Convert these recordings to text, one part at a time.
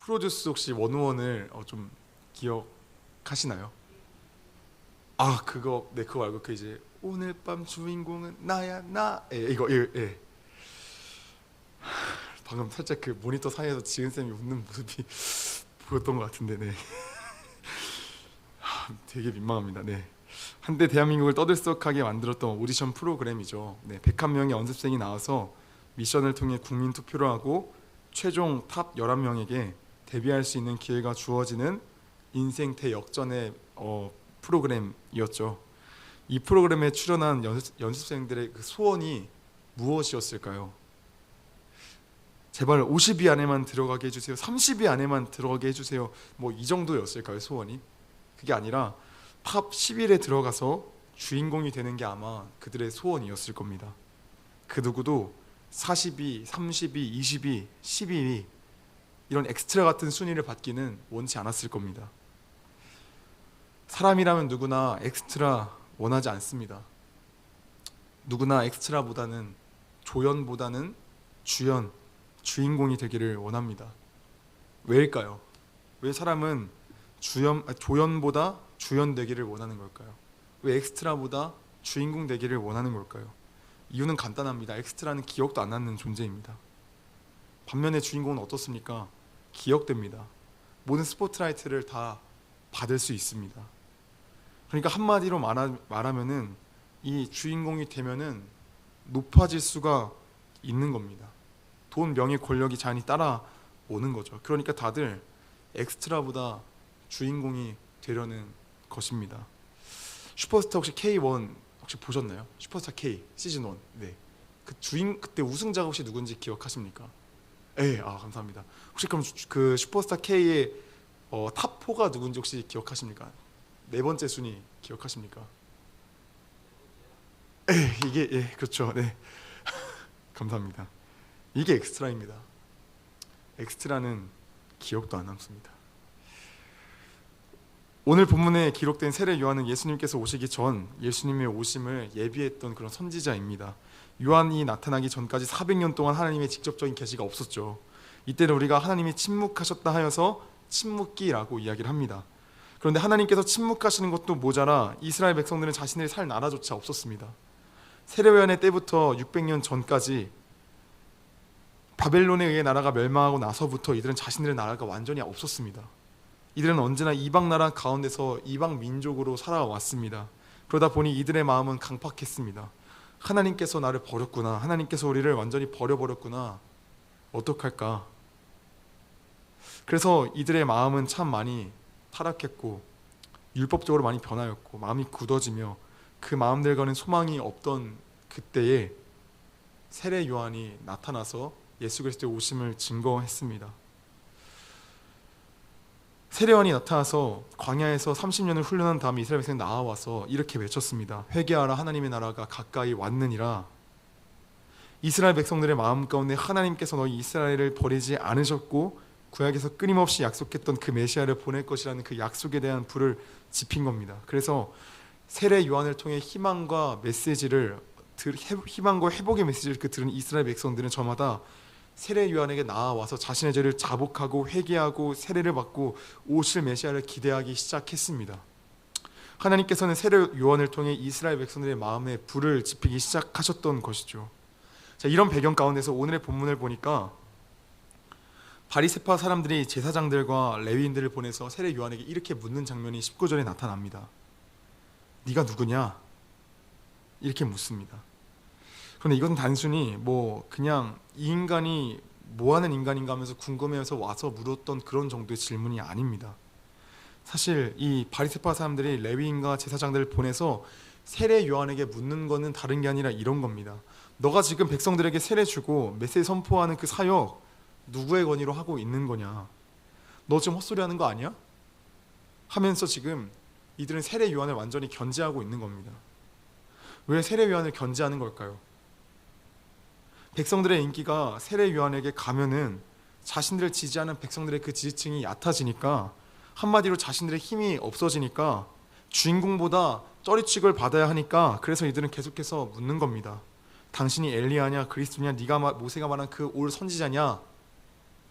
프로듀스 혹시 원우원을 어, 좀 기억하시나요? 아 그거 네 그거 알고 그 이제 오늘 밤 주인공은 나야 나 예, 이거 예, 예. 방금 살짝 그 모니터 사이에서 지은 쌤이 웃는 모습이 보였던 것 같은데 네. 하, 되게 민망합니다. 네. 한때 대한민국을 떠들썩하게 만들었던 오디션 프로그램이죠. 네, 101명의 연습생이 나와서 미션을 통해 국민 투표를 하고 최종 탑 11명에게 데뷔할 수 있는 기회가 주어지는 인생 대역전의 어, 프로그램이었죠. 이 프로그램에 출연한 연습, 연습 생들의 그 소원이 무엇이었을까요? 제발 50위 안에만 들어가게 해주세요. 30위 안에만 들어가게 해주세요. 뭐 이 정도였을까요 소원이? 그게 아니라 탑 10일에 들어가서 주인공이 되는 게 아마 그들의 소원이었을 겁니다. 그 누구도 40위, 30위, 20위, 12위 이런 엑스트라 같은 순위를 받기는 원치 않았을 겁니다. 사람이라면 누구나 엑스트라 원하지 않습니다. 누구나 엑스트라보다는 조연보다는 주연, 주인공이 되기를 원합니다. 왜일까요? 왜 사람은 주연, 아, 조연보다 주연 되기를 원하는 걸까요? 왜 엑스트라보다 주인공 되기를 원하는 걸까요? 이유는 간단합니다. 엑스트라는 기억도 안 나는 존재입니다. 반면에 주인공은 어떻습니까? 기억됩니다. 모든 스포트라이트를 다 받을 수 있습니다. 그러니까 한마디로 말하, 말하면은 이 주인공이 되면은 높아질 수가 있는 겁니다. 돈, 명예, 권력이 자연히 따라오는 거죠. 그러니까 다들 엑스트라보다 주인공이 되려는 것입니다. 슈퍼스타 혹시 K1 혹시 보셨나요? 슈퍼스타 K 시즌 1. 네. 그 주인 그때 우승자가 혹시 누군지 기억하십니까? 예, 아 감사합니다. 혹시 그럼 주- 그 슈퍼스타 K의 어, 탑 4가 누군지 혹시 기억하십니까? 네 번째 순위 기억하십니까? 예, 이게 예, 그렇죠. 네. 감사합니다. 이게 엑스트라입니다. 엑스트라는 기억도 안 남습니다. 오늘 본문에 기록된 세례 요한은 예수님께서 오시기 전 예수님의 오심을 예비했던 그런 선지자입니다. 요한이 나타나기 전까지 400년 동안 하나님의 직접적인 계시가 없었죠. 이때는 우리가 하나님이 침묵하셨다 하여서 침묵기라고 이야기를 합니다. 그런데 하나님께서 침묵하시는 것도 모자라 이스라엘 백성들은 자신들이 살 나라조차 없었습니다. 세례 요한의 때부터 600년 전까지 바벨론에 의해 나라가 멸망하고 나서부터 이들은 자신들의 나라가 완전히 없었습니다. 이들은 언제나 이방 나라 가운데서 이방 민족으로 살아왔습니다. 그러다 보니 이들의 마음은 강팍했습니다. 하나님께서 나를 버렸구나. 하나님께서 우리를 완전히 버려버렸구나. 어떡할까? 그래서 이들의 마음은 참 많이 타락했고 율법적으로 많이 변하였고 마음이 굳어지며 그 마음들과는 소망이 없던 그때에 세례 요한이 나타나서 예수 그리스도의 오심을 증거했습니다. 세례원이 나타나서 광야에서 30년을 훈련한 다음에 이스라엘 백성이 나와서 이렇게 외쳤습니다. 회개하라 하나님의 나라가 가까이 왔느니라. 이스라엘 백성들의 마음 가운데 하나님께서 너희 이스라엘을 버리지 않으셨고 구약에서 끊임없이 약속했던 그 메시아를 보낼 것이라는 그 약속에 대한 불을 지핀 겁니다. 그래서 세례 요한을 통해 희망과 메시지를 희망과 회복의 메시지를 그 들은 이스라엘 백성들은 저마다 세례 요한에게 나와서 자신의 죄를 자복하고 회개하고 세례를 받고 오실 메시아를 기대하기 시작했습니다. 하나님께서는 세례 요한을 통해 이스라엘 백성들의 마음에 불을 지피기 시작하셨던 것이죠. 자, 이런 배경 가운데서 오늘의 본문을 보니까 바리세파 사람들이 제사장들과 레위인들을 보내서 세례 요한에게 이렇게 묻는 장면이 19절에 나타납니다. 네가 누구냐? 이렇게 묻습니다. 그런데 이건 단순히 뭐 그냥 이 인간이 뭐 하는 인간인가 하면서 궁금해서 와서 물었던 그런 정도의 질문이 아닙니다. 사실 이 바리세파 사람들이 레위인과 제사장들을 보내서 세례 요한에게 묻는 거는 다른 게 아니라 이런 겁니다. 너가 지금 백성들에게 세례 주고 메시지 선포하는 그 사역 누구의 권위로 하고 있는 거냐? 너 지금 헛소리 하는 거 아니야? 하면서 지금 이들은 세례 요한을 완전히 견제하고 있는 겁니다. 왜 세례 요한을 견제하는 걸까요? 백성들의 인기가 세례 요한에게 가면은 자신들을 지지하는 백성들의 그 지지층이 얕아지니까 한마디로 자신들의 힘이 없어지니까 주인공보다 쩌리취급을 받아야 하니까 그래서 이들은 계속해서 묻는 겁니다. 당신이 엘리야냐 그리스도냐 네가 마- 모세가 말한 그 올 선지자냐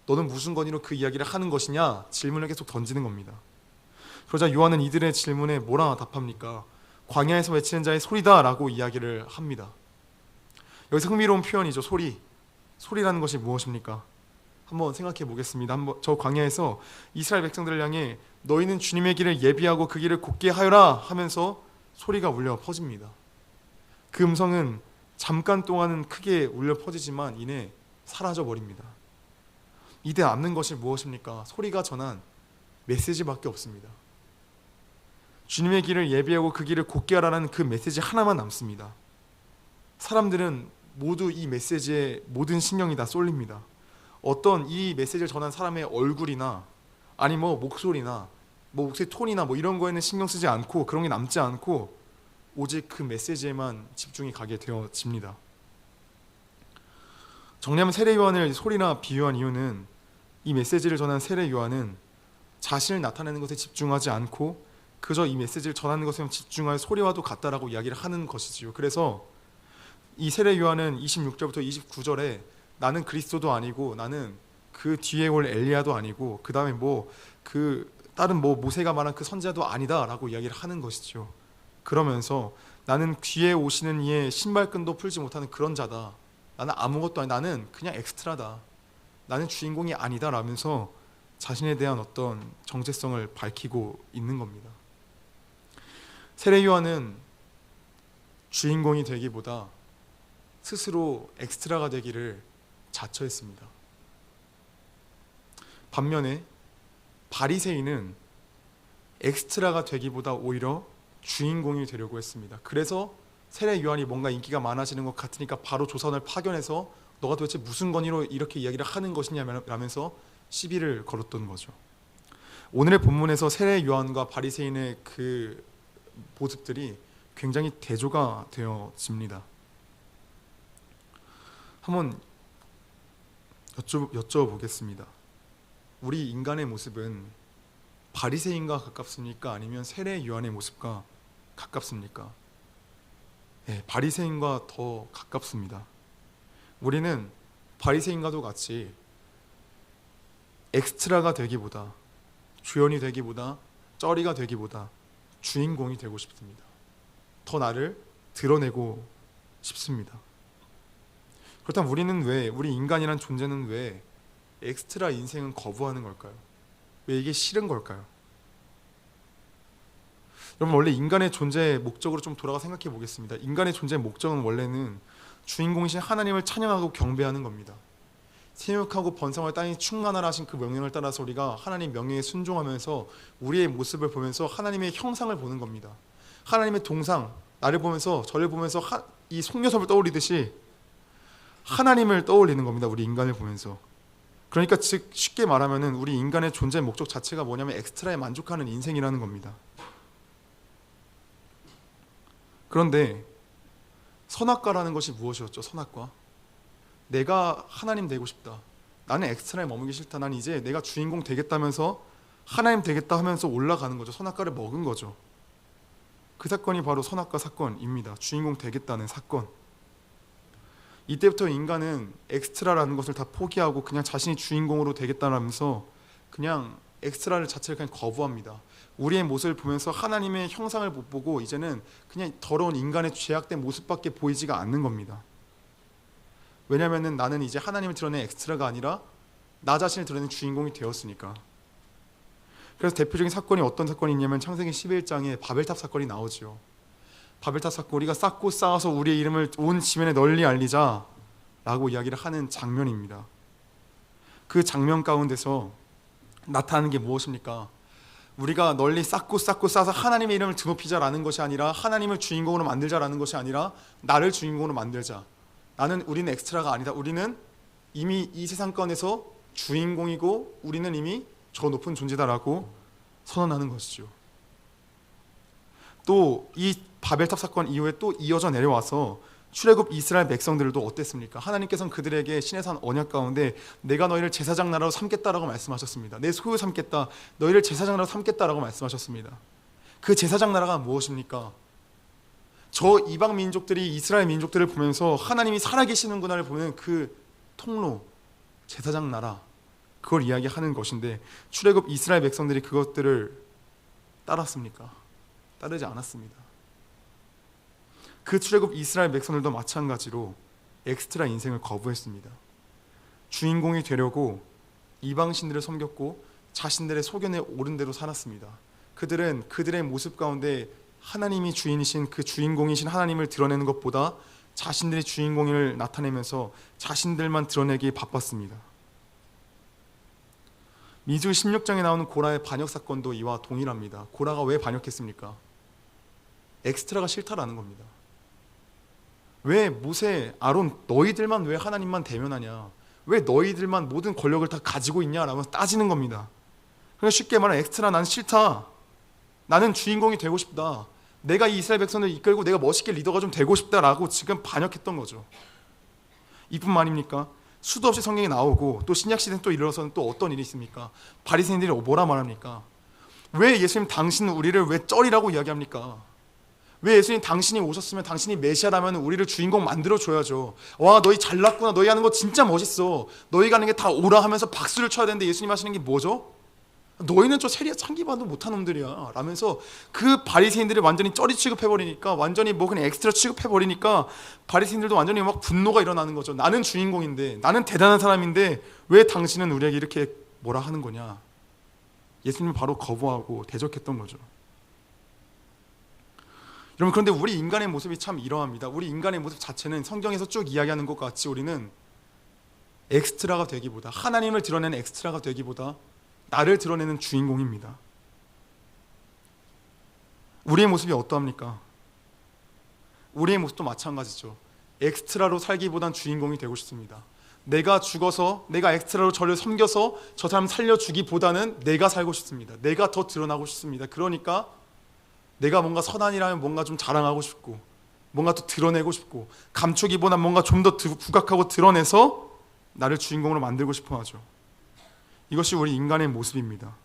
너는 무슨 권위로 그 이야기를 하는 것이냐 질문을 계속 던지는 겁니다. 그러자 요한은 이들의 질문에 뭐라 답합니까? 광야에서 외치는 자의 소리다라고 이야기를 합니다. 여기서 흥미로운 표현이죠. 소리. 소리라는 것이 무엇입니까? 한번 생각해 보겠습니다. 한번 저 광야에서 이스라엘 백성들을 향해 너희는 주님의 길을 예비하고 그 길을 곧게 하여라 하면서 소리가 울려 퍼집니다. 그 음성은 잠깐 동안은 크게 울려 퍼지지만 이내 사라져 버립니다. 이때 남는 것이 무엇입니까? 소리가 전한 메시지밖에 없습니다. 주님의 길을 예비하고 그 길을 곧게 하라는 그 메시지 하나만 남습니다. 사람들은 모두 이 메시지에 모든 신경이 다 쏠립니다. 어떤 이 메시지를 전한 사람의 얼굴이나 아니 뭐 목소리나 뭐 목소리 톤이나 뭐 이런 거에는 신경 쓰지 않고 그런 게 남지 않고 오직 그 메시지에만 집중이 가게 되어집니다. 정리하면 세례 요한을 소리나 비유한 이유는 이 메시지를 전한 세례 요한은 자신을 나타내는 것에 집중하지 않고 그저 이 메시지를 전하는 것에 집중할 소리와도 같다라고 이야기를 하는 것이지요. 그래서 이 세례 요한은 26절부터 29절에 나는 그리스도도 아니고 나는 그 뒤에 올 엘리야도 아니고 그 다음에 뭐 그 다른 뭐 모세가 말한 그 선자도 아니다라고 이야기를 하는 것이죠. 그러면서 나는 뒤에 오시는 이의 신발끈도 풀지 못하는 그런 자다. 나는 아무것도 아니 나는 그냥 엑스트라다. 나는 주인공이 아니다라면서 자신에 대한 어떤 정체성을 밝히고 있는 겁니다. 세례 요한은 주인공이 되기보다 스스로 엑스트라가 되기를 자처했습니다. 반면에 바리새인은 엑스트라가 되기보다 오히려 주인공이 되려고 했습니다. 그래서 세례 요한이 뭔가 인기가 많아지는 것 같으니까 바로 조선을 파견해서 너가 도대체 무슨 권위로 이렇게 이야기를 하는 것이냐면서 시비를 걸었던 거죠. 오늘의 본문에서 세례 요한과 바리새인의 그 모습들이 굉장히 대조가 되어집니다. 한번 여쭤, 여쭤보겠습니다. 우리 인간의 모습은 바리새인과 가깝습니까? 아니면 세례 요한의 모습과 가깝습니까? 네, 바리새인과 더 가깝습니다. 우리는 바리새인과도 같이 엑스트라가 되기보다 주연이 되기보다 쩌리가 되기보다 주인공이 되고 싶습니다. 더 나를 드러내고 싶습니다. 그렇다면 우리는 왜 우리 인간이란 존재는 왜 엑스트라 인생은 거부하는 걸까요? 왜 이게 싫은 걸까요? 여러분 원래 인간의 존재의 목적으로 좀 돌아가 생각해 보겠습니다. 인간의 존재의 목적은 원래는 주인공이신 하나님을 찬양하고 경배하는 겁니다. 생육하고 번성할 땅이 충만하라 하신 그 명령을 따라서 우리가 하나님 명령에 순종하면서 우리의 모습을 보면서 하나님의 형상을 보는 겁니다. 하나님의 동상 나를 보면서 저를 보면서 하, 이 속녀섭을 떠올리듯이 하나님을 떠올리는 겁니다. 우리 인간을 보면서. 그러니까 즉 쉽게 말하면은 우리 인간의 존재 목적 자체가 뭐냐면 엑스트라에 만족하는 인생이라는 겁니다. 그런데 선악과라는 것이 무엇이었죠? 선악과. 내가 하나님 되고 싶다. 나는 엑스트라에 머물기 싫다. 난 이제 내가 주인공 되겠다면서 하나님 되겠다 하면서 올라가는 거죠. 선악과를 먹은 거죠. 그 사건이 바로 선악과 사건입니다. 주인공 되겠다는 사건. 이때부터 인간은 엑스트라라는 것을 다 포기하고 그냥 자신이 주인공으로 되겠다라면서 그냥 엑스트라를 자체를 그냥 거부합니다. 우리의 모습을 보면서 하나님의 형상을 못 보고 이제는 그냥 더러운 인간의 죄악된 모습밖에 보이지가 않는 겁니다. 왜냐하면 나는 이제 하나님을 드러낸 엑스트라가 아니라 나 자신을 드러낸 주인공이 되었으니까. 그래서 대표적인 사건이 어떤 사건이 있냐면 창세기 11장에 바벨탑 사건이 나오지요. 바벨탑 사건 우리가 쌓고 쌓아서 우리의 이름을 온 지면에 널리 알리자라고 이야기를 하는 장면입니다. 그 장면 가운데서 나타나는 게 무엇입니까? 우리가 널리 쌓고 쌓고 쌓아서 하나님의 이름을 드높이자라는 것이 아니라 하나님을 주인공으로 만들자라는 것이 아니라 나를 주인공으로 만들자. 나는 우리는 엑스트라가 아니다. 우리는 이미 이 세상권에서 주인공이고 우리는 이미 저 높은 존재다라고 선언하는 것이죠. 또 이 바벨탑 사건 이후에 또 이어져 내려와서 출애굽 이스라엘 백성들도 어땠습니까? 하나님께서는 그들에게 신의 산 언약 가운데 내가 너희를 제사장 나라로 삼겠다라고 말씀하셨습니다. 내 소유 삼겠다. 너희를 제사장 나라로 삼겠다라고 말씀하셨습니다. 그 제사장 나라가 무엇입니까? 저 이방 민족들이 이스라엘 민족들을 보면서 하나님이 살아계시는구나를 보는 그 통로 제사장 나라 그걸 이야기하는 것인데 출애굽 이스라엘 백성들이 그것들을 따랐습니까? 따르지 않았습니다. 그 출애굽 이스라엘 백성들도 마찬가지로 엑스트라 인생을 거부했습니다. 주인공이 되려고 이방 신들을 섬겼고 자신들의 소견에 오른 대로 살았습니다. 그들은 그들의 모습 가운데 하나님이 주인이신 그 주인공이신 하나님을 드러내는 것보다 자신들의 주인공을 나타내면서 자신들만 드러내기 바빴습니다. 미주 16장에 나오는 고라의 반역 사건도 이와 동일합니다. 고라가 왜 반역했습니까? 엑스트라가 싫다라는 겁니다. 왜 모세, 아론 너희들만 왜 하나님만 대면하냐? 왜 너희들만 모든 권력을 다 가지고 있냐라고 따지는 겁니다. 그러니까 쉽게 말하면 엑스트라 나는 싫다. 나는 주인공이 되고 싶다. 내가 이 이스라엘 백성을 이끌고 내가 멋있게 리더가 좀 되고 싶다라고 지금 반역했던 거죠. 이뿐만 아닙니까? 수도 없이 성경에 나오고 또 신약 시대 또 일어서는 또 어떤 일이 있습니까? 바리새인들이 뭐라 말합니까? 왜 예수님 당신은 우리를 왜 쩔이라고 이야기합니까? 왜 예수님 당신이 오셨으면 당신이 메시아라면 우리를 주인공 만들어 줘야죠. 와 너희 잘났구나. 너희 하는 거 진짜 멋있어. 너희가 하는 게 다 오라 하면서 박수를 쳐야 되는데 예수님 하시는 게 뭐죠? 너희는 저 세리야 창기반도 못한 놈들이야 라면서 그 바리새인들을 완전히 쩌리 취급해버리니까 완전히 뭐 그냥 엑스트라 취급해버리니까 바리새인들도 완전히 막 분노가 일어나는 거죠 나는 주인공인데 나는 대단한 사람인데 왜 당신은 우리에게 이렇게 뭐라 하는 거냐 예수님은 바로 거부하고 대적했던 거죠 여러분 그런데 우리 인간의 모습이 참 이러합니다 우리 인간의 모습 자체는 성경에서 쭉 이야기하는 것 같이 우리는 엑스트라가 되기보다 하나님을 드러내는 엑스트라가 되기보다 나를 드러내는 주인공입니다. 우리의 모습이 어떠합니까? 우리의 모습도 마찬가지죠. 엑스트라로 살기보단 주인공이 되고 싶습니다. 내가 죽어서 내가 엑스트라로 저를 섬겨서 저 사람 살려주기보다는 내가 살고 싶습니다. 내가 더 드러나고 싶습니다. 그러니까 내가 뭔가 선한이라면 뭔가 좀 자랑하고 싶고 뭔가 더 드러내고 싶고 감추기보다 뭔가 좀 더 부각하고 드러내서 나를 주인공으로 만들고 싶어 하죠. 이것이 우리 인간의 모습입니다.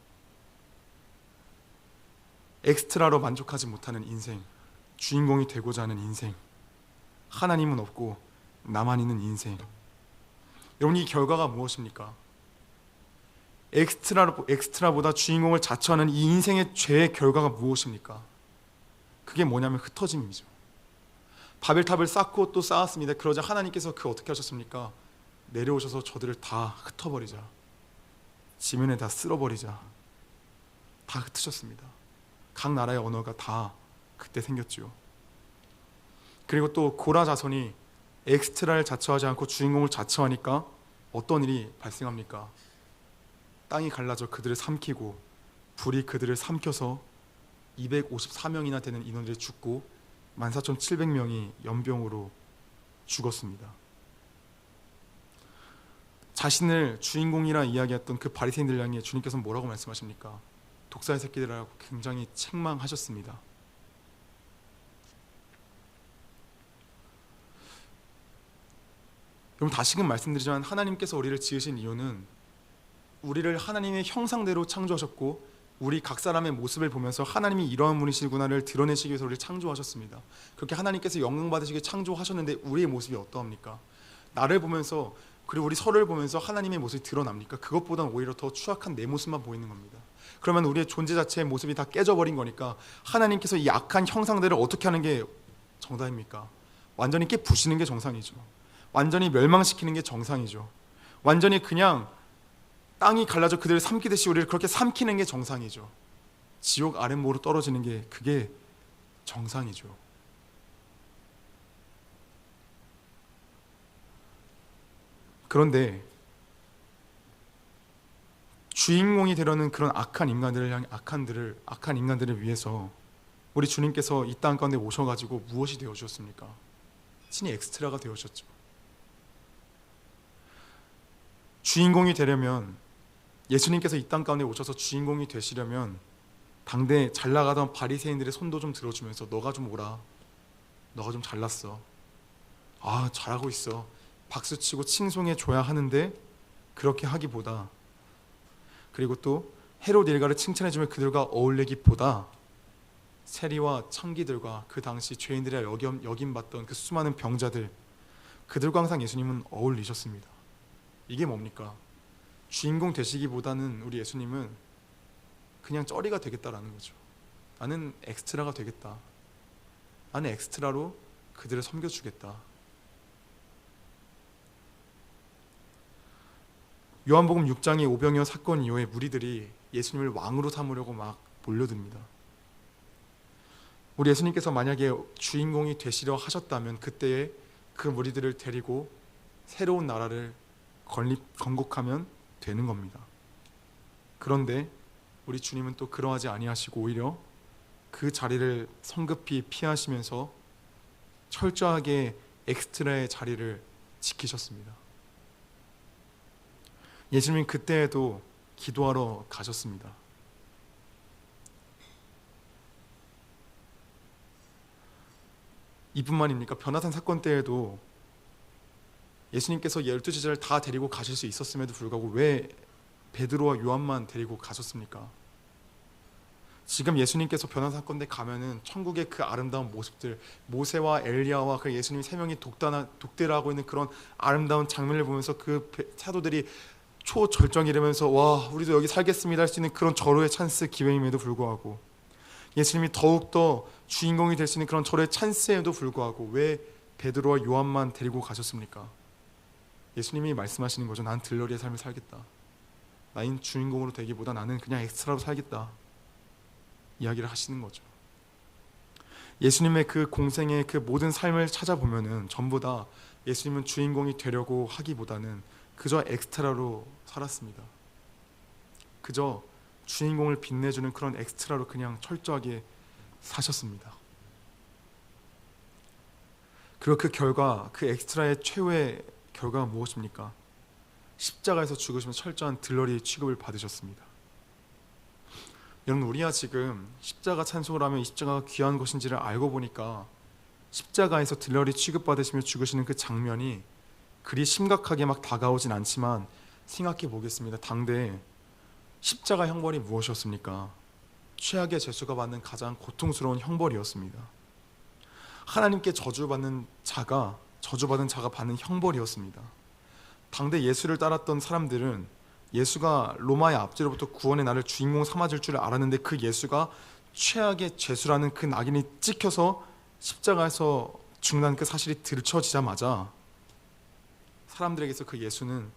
엑스트라로 만족하지 못하는 인생, 주인공이 되고자 하는 인생, 하나님은 없고 나만 있는 인생. 여러분 이 결과가 무엇입니까? 엑스트라로 엑스트라보다 주인공을 자처하는 이 인생의 죄의 결과가 무엇입니까? 그게 뭐냐면 흩어짐이죠. 바벨탑을 쌓고 또 쌓았습니다. 그러자 하나님께서 그 어떻게 하셨습니까? 내려오셔서 저들을 다 흩어버리자. 지면에 다 쓸어버리자. 다 흩으셨습니다. 각 나라의 언어가 다 그때 생겼죠. 그리고 또 고라 자손이 엑스트라를 자처하지 않고 주인공을 자처하니까 어떤 일이 발생합니까? 땅이 갈라져 그들을 삼키고 불이 그들을 삼켜서 254명이나 되는 인원들이 죽고 14,700명이 연병으로 죽었습니다. 자신을 주인공이라 이야기했던 그 바리새인들 향해 주님께서 뭐라고 말씀하십니까? 독사의 새끼들이라고 굉장히 책망하셨습니다. 여러분 다시금 말씀드리지만 하나님께서 우리를 지으신 이유는 우리를 하나님의 형상대로 창조하셨고 우리 각 사람의 모습을 보면서 하나님이 이러한 분이시구나를 드러내시기 위해서 우리를 창조하셨습니다. 그렇게 하나님께서 영광 받으시게 창조하셨는데 우리의 모습이 어떠합니까? 나를 보면서 그리고 우리 서로를 보면서 하나님의 모습이 드러납니까? 그것보다는 오히려 더 추악한 내 모습만 보이는 겁니다. 그러면 우리의 존재 자체의 모습이 다 깨져버린 거니까 하나님께서 이 악한 형상들을 어떻게 하는 게 정답입니까? 완전히 깨부시는 게 정상이죠. 완전히 멸망시키는 게 정상이죠. 완전히 그냥 땅이 갈라져 그들을 삼키듯이 우리를 그렇게 삼키는 게 정상이죠. 지옥 아랫모로 떨어지는 게 그게 정상이죠. 그런데 주인공이 되려는 그런 악한 인간들을 향해 악한들을 악한 인간들을 위해서 우리 주님께서 이 땅 가운데 오셔가지고 무엇이 되어 주셨습니까? 친히 엑스트라가 되어 주셨죠. 주인공이 되려면 예수님께서 이 땅 가운데 오셔서 주인공이 되시려면 당대 잘 나가던 바리새인들의 손도 좀 들어주면서 너가 좀 오라. 너가 좀 잘났어. 아 잘하고 있어. 박수치고 칭송해 줘야 하는데 그렇게 하기보다 그리고 또 헤롯 일가를 칭찬해주면 그들과 어울리기보다 세리와 청기들과 그 당시 죄인들이 여김, 받던 그 수많은 병자들 그들과 항상 예수님은 어울리셨습니다. 이게 뭡니까? 주인공 되시기보다는 우리 예수님은 그냥 쩌리가 되겠다라는 거죠. 나는 엑스트라가 되겠다. 나는 엑스트라로 그들을 섬겨주겠다. 요한복음 6장의 오병이어 사건 이후에 무리들이 예수님을 왕으로 삼으려고 막 몰려듭니다. 우리 예수님께서 만약에 주인공이 되시려 하셨다면 그때에 그 무리들을 데리고 새로운 나라를 건립 건국하면 되는 겁니다. 그런데 우리 주님은 또 그러하지 아니하시고 오히려 그 자리를 성급히 피하시면서 철저하게 엑스트라의 자리를 지키셨습니다. 예수님 그때에도 기도하러 가셨습니다. 이뿐만입니까? 변화산 사건 때에도 예수님께서 열두 제자를 다 데리고 가실 수 있었음에도 불구하고 왜 베드로와 요한만 데리고 가셨습니까? 지금 예수님께서 변화 사건 때 가면은 천국의 그 아름다운 모습들 모세와 엘리야와 그 예수님 세 명이 독단하, 독대를 하고 있는 그런 아름다운 장면을 보면서 그 사도들이 초절정이라면서 와 우리도 여기 살겠습니다 할 수 있는 그런 절호의 찬스 기회임에도 불구하고 예수님이 더욱 더 주인공이 될 수 있는 그런 절호의 찬스에도 불구하고 왜 베드로와 요한만 데리고 가셨습니까? 예수님이 말씀하시는 거죠. 난 들러리의 삶을 살겠다. 나인 주인공으로 되기보다 나는 그냥 엑스트라로 살겠다. 이야기를 하시는 거죠. 예수님의 그 공생의 그 모든 삶을 찾아보면은 전부 다 예수님은 주인공이 되려고 하기보다는 그저 엑스트라로 살았습니다. 그저 주인공을 빛내주는 그런 엑스트라로 그냥 철저하게 사셨습니다. 그리고 그 결과 그 엑스트라의 최후의 결과가 무엇입니까? 십자가에서 죽으시면 철저한 들러리 취급을 받으셨습니다. 여러분 우리야 지금 십자가 찬송을 하면 이 십자가가 귀한 것인지를 알고 보니까 십자가에서 들러리 취급받으시며 죽으시는 그 장면이 그리 심각하게 막 다가오진 않지만 생각해 보겠습니다. 당대 십자가 형벌이 무엇이었습니까? 최악의 재수가 받는 가장 고통스러운 형벌이었습니다. 하나님께 저주받는 자가 저주받은 자가 받는 형벌이었습니다. 당대 예수를 따랐던 사람들은 예수가 로마의 압제로부터 구원의 나를 주인공 삼아줄 줄 알았는데 그 예수가 최악의 죄수라는 그 낙인이 찍혀서 십자가에서 죽는 그 사실이 들춰지자마자 사람들에게서 그 예수는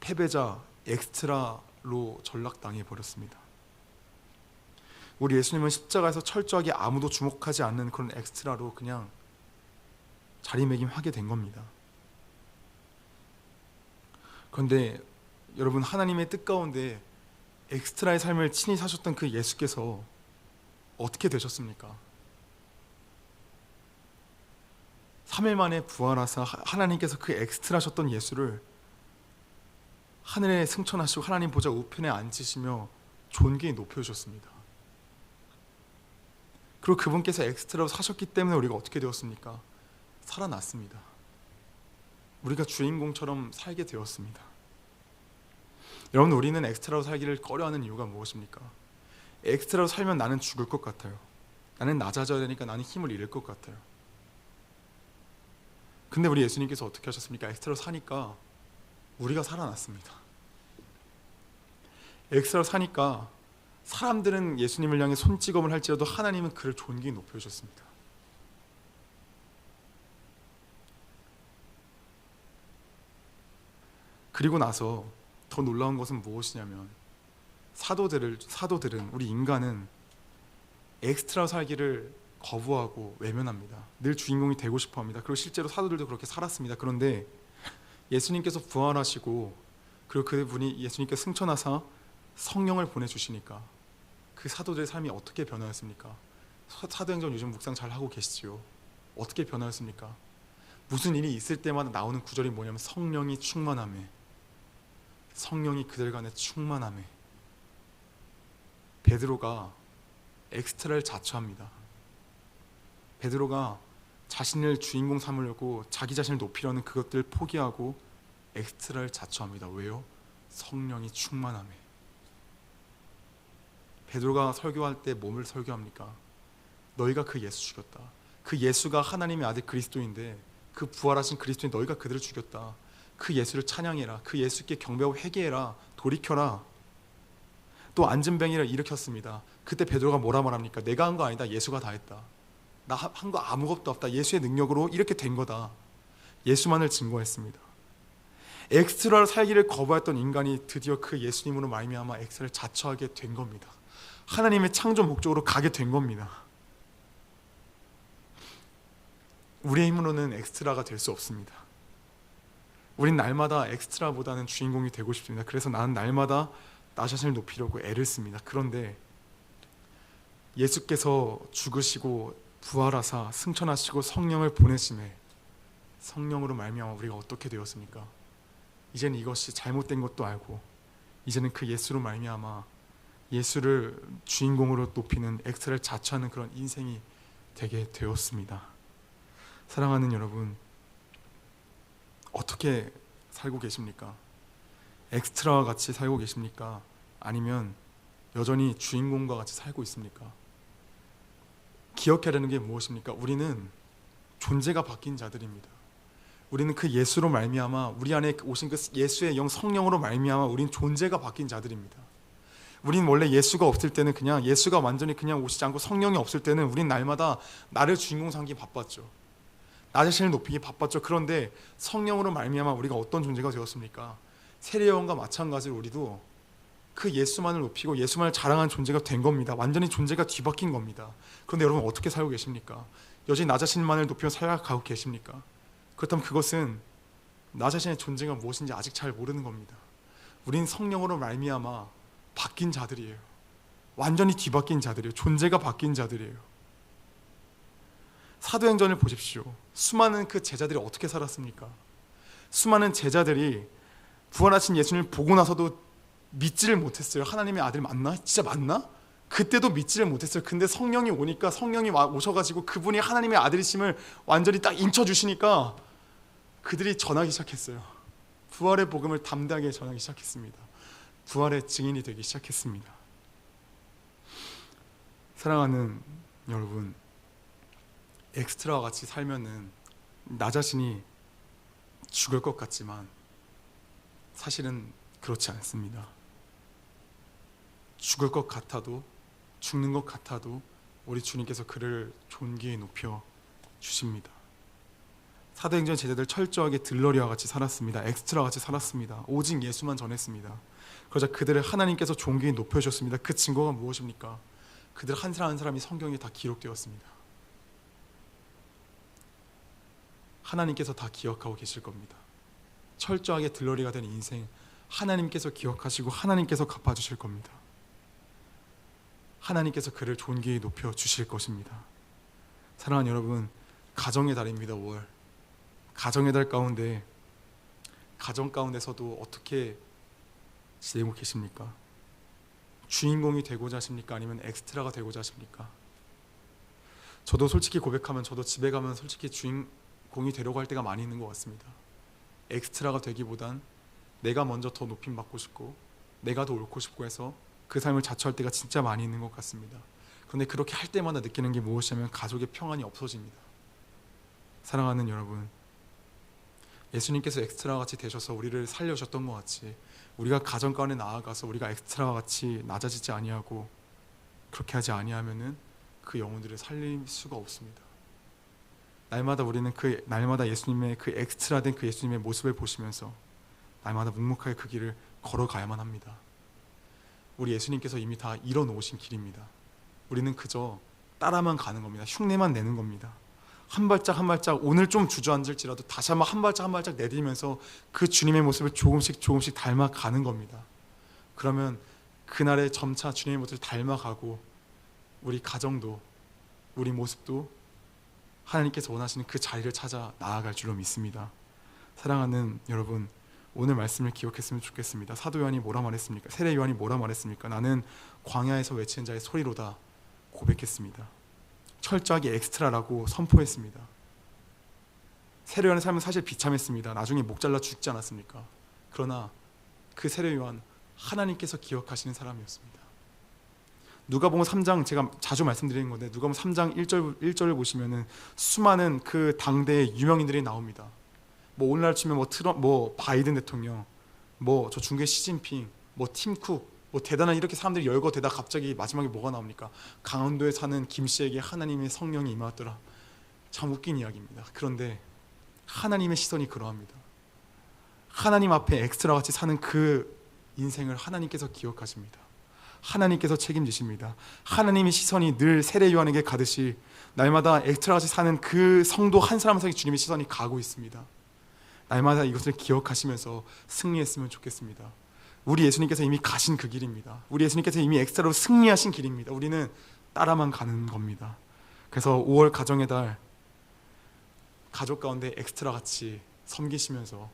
패배자 엑스트라로 전락당해 버렸습니다. 우리 예수님은 십자가에서 철저하게 아무도 주목하지 않는 그런 엑스트라로 그냥 자리매김하게 된 겁니다. 그런데 여러분 하나님의 뜻 가운데 엑스트라의 삶을 친히 사셨던 그 예수께서 어떻게 되셨습니까? 3일 만에 부활하사 하나님께서 그 엑스트라셨던 예수를 하늘에 승천하시고 하나님 보좌 우편에 앉으시며 존귀히 높여주셨습니다. 그리고 그분께서 엑스트라로 사셨기 때문에 우리가 어떻게 되었습니까? 살아났습니다. 우리가 주인공처럼 살게 되었습니다. 여러분 우리는 엑스트라로 살기를 꺼려하는 이유가 무엇입니까? 엑스트라로 살면 나는 죽을 것 같아요. 나는 낮아져야 되니까 나는 힘을 잃을 것 같아요. 근데 우리 예수님께서 어떻게 하셨습니까? 엑스트라로 사니까 우리가 살아났습니다. 엑스트라로 사니까 사람들은 예수님을 향해 손찌검을 할지라도 하나님은 그를 존귀히 높여 주셨습니다. 그리고 나서 더 놀라운 것은 무엇이냐면 사도들을 사도들은 우리 인간은 엑스트라 살기를 거부하고 외면합니다. 늘 주인공이 되고 싶어 합니다. 그리고 실제로 사도들도 그렇게 살았습니다. 그런데 예수님께서 부활하시고 그리고 그분이 예수님께 승천하사 성령을 보내 주시니까 그 사도들의 삶이 어떻게 변화했습니까? 사도행전 요즘 묵상 잘 하고 계시지요. 어떻게 변화했습니까? 무슨 일이 있을 때마다 나오는 구절이 뭐냐면 성령이 충만함에 성령이 그들 간에 충만함에 베드로가 엑스트라를 자처합니다. 베드로가 자신을 주인공 삼으려고 자기 자신을 높이려는 그것들을 포기하고 엑스트라를 자처합니다. 왜요? 성령이 충만함에. 베드로가 설교할 때 몸을 설교합니까? 너희가 그 예수 죽였다. 그 예수가 하나님의 아들 그리스도인데 그 부활하신 그리스도인 너희가 그들을 죽였다. 그 예수를 찬양해라. 그 예수께 경배하고 회개해라. 돌이켜라. 또 안전뱅이를 일으켰습니다. 그때 베드로가 뭐라 말합니까? 내가 한 거 아니다. 예수가 다 했다. 나 한 거 아무것도 없다. 예수의 능력으로 이렇게 된 거다. 예수만을 증거했습니다. 엑스트라를 살기를 거부했던 인간이 드디어 그 예수님으로 말미암아 엑스트라를 자처하게 된 겁니다. 하나님의 창조 목적으로 가게 된 겁니다. 우리의 힘으로는 엑스트라가 될 수 없습니다. 우린 날마다 엑스트라보다는 주인공이 되고 싶습니다. 그래서 나는 날마다 나 자신을 높이려고 애를 씁니다. 그런데 예수께서 죽으시고 부활하사 승천하시고 성령을 보내심에 성령으로 말미암아 우리가 어떻게 되었습니까? 이제는 이것이 잘못된 것도 알고 이제는 그 예수로 말미암아 예수를 주인공으로 높이는 엑스트라를 자처하는 그런 인생이 되게 되었습니다. 사랑하는 여러분 어떻게 살고 계십니까? 엑스트라와 같이 살고 계십니까? 아니면 여전히 주인공과 같이 살고 있습니까? 기억해야 되는 게 무엇입니까? 우리는 존재가 바뀐 자들입니다. 우리는 그 예수로 말미암아 우리 안에 오신 그 예수의 영 성령으로 말미암아 우리는 존재가 바뀐 자들입니다. 우리는 원래 예수가 없을 때는 그냥 예수가 완전히 그냥 오시지 않고 성령이 없을 때는 우리는 날마다 나를 주인공 삼기 바빴죠. 나 자신을 높이기 바빴죠. 그런데 성령으로 말미암아 우리가 어떤 존재가 되었습니까? 세례요한과 마찬가지로 우리도 그 예수만을 높이고 예수만을 자랑하는 존재가 된 겁니다. 완전히 존재가 뒤바뀐 겁니다. 그런데 여러분 어떻게 살고 계십니까? 여전히 나 자신만을 높여 살아가고 계십니까? 그렇다면 그것은 나 자신의 존재가 무엇인지 아직 잘 모르는 겁니다. 우린 성령으로 말미암아 바뀐 자들이에요. 완전히 뒤바뀐 자들이에요. 존재가 바뀐 자들이에요. 사도행전을 보십시오. 수많은 그 제자들이 어떻게 살았습니까? 수많은 제자들이 부활하신 예수님을 보고 나서도 믿지를 못했어요. 하나님의 아들 맞나? 진짜 맞나? 그때도 믿지를 못했어요. 근데 성령이 오니까 성령이 오셔가지고 그분이 하나님의 아들이심을 완전히 딱 인쳐주시니까 그들이 전하기 시작했어요. 부활의 복음을 담대하게 전하기 시작했습니다. 부활의 증인이 되기 시작했습니다. 사랑하는 여러분, 엑스트라와 같이 살면은 나 자신이 죽을 것 같지만 사실은 그렇지 않습니다. 죽을 것 같아도 죽는 것 같아도 우리 주님께서 그를 존귀에 높여 주십니다. 사도행전 제자들 철저하게 들러리와 같이 살았습니다. 엑스트라 같이 살았습니다. 오직 예수만 전했습니다. 그러자 그들을 하나님께서 존귀에 높여 주셨습니다. 그 증거가 무엇입니까? 그들 한 사람 한 사람이 성경에 다 기록되었습니다. 하나님께서 다 기억하고 계실 겁니다. 철저하게 들러리가 된 인생 하나님께서 기억하시고 하나님께서 갚아 주실 겁니다. 하나님께서 그를 존귀에 높여 주실 것입니다. 사랑하는 여러분, 가정의 달입니다. 5월. 가정의 달 가운데 가정 가운데서도 어떻게 지내고 계십니까? 주인공이 되고자 하십니까? 아니면 엑스트라가 되고자 하십니까? 저도 솔직히 고백하면 저도 집에 가면 솔직히 주인 공이 되려고 할 때가 많이 있는 것 같습니다. 엑스트라가 되기보단 내가 먼저 더 높임 받고 싶고 내가 더 옳고 싶고 해서 그 삶을 자처할 때가 진짜 많이 있는 것 같습니다. 그런데 그렇게 할 때마다 느끼는 게 무엇이냐면 가족의 평안이 없어집니다. 사랑하는 여러분, 예수님께서 엑스트라와 같이 되셔서 우리를 살려주셨던 것 같이 우리가 가정 가운데 나아가서 우리가 엑스트라와 같이 낮아지지 아니하고 그렇게 하지 아니하면은 그 영혼들을 살릴 수가 없습니다. 날마다 우리는 그 날마다 예수님의 그 엑스트라된 그 예수님의 모습을 보시면서 날마다 묵묵하게 그 길을 걸어가야만 합니다. 우리 예수님께서 이미 다 이뤄놓으신 길입니다. 우리는 그저 따라만 가는 겁니다. 흉내만 내는 겁니다. 한 발짝 한 발짝 오늘 좀 주저앉을지라도 다시 한번 한 발짝 한 발짝 내디면서 그 주님의 모습을 조금씩 조금씩 닮아가는 겁니다. 그러면 그날의 점차 주님의 모습을 닮아가고 우리 가정도 우리 모습도 하나님께서 원하시는 그 자리를 찾아 나아갈 줄로 믿습니다. 사랑하는 여러분, 오늘 말씀을 기억했으면 좋겠습니다. 사도 요한이 뭐라 말했습니까? 세례 요한이 뭐라 말했습니까? 나는 광야에서 외치는 자의 소리로다 고백했습니다. 철저하게 엑스트라라고 선포했습니다. 세례 요한의 삶은 사실 비참했습니다. 나중에 목 잘라 죽지 않았습니까? 그러나 그 세례 요한 하나님께서 기억하시는 사람이었습니다. 누가복음 3장 제가 자주 말씀드리는 건데 누가복음 3장 1절 1절을 보시면은 수많은 그 당대의 유명인들이 나옵니다. 뭐 오늘날 치면 뭐 트럼 뭐 바이든 대통령 뭐 저 중국의 시진핑 뭐 팀쿡 뭐 대단한 이렇게 사람들이 열거 대다 갑자기 마지막에 뭐가 나옵니까? 강원도에 사는 김 씨에게 하나님의 성령이 임하더라. 참 웃긴 이야기입니다. 그런데 하나님의 시선이 그러합니다. 하나님 앞에 엑스트라 같이 사는 그 인생을 하나님께서 기억하십니다 하나님께서 책임지십니다 하나님의 시선이 늘 세례 요한에게 가듯이 날마다 엑스트라 같이 사는 그 성도 한 사람 한 사람에게 주님의 시선이 가고 있습니다 날마다 이것을 기억하시면서 승리했으면 좋겠습니다. 우리 예수님께서 이미 가신 그 길입니다. 우리 예수님께서 이미 엑스트라로 승리하신 길입니다. 우리는 따라만 가는 겁니다. 그래서 5월 가정의 달 가족 가운데 엑스트라 같이 섬기시면서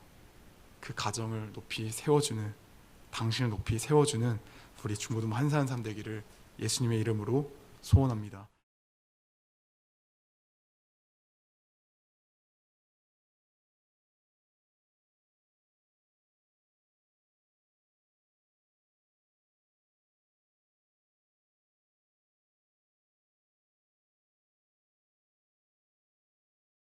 그 가정을 높이 세워주는 당신을 높이 세워주는 우리 중고등 한사한 삶 되기를 예수님의 이름으로 소원합니다.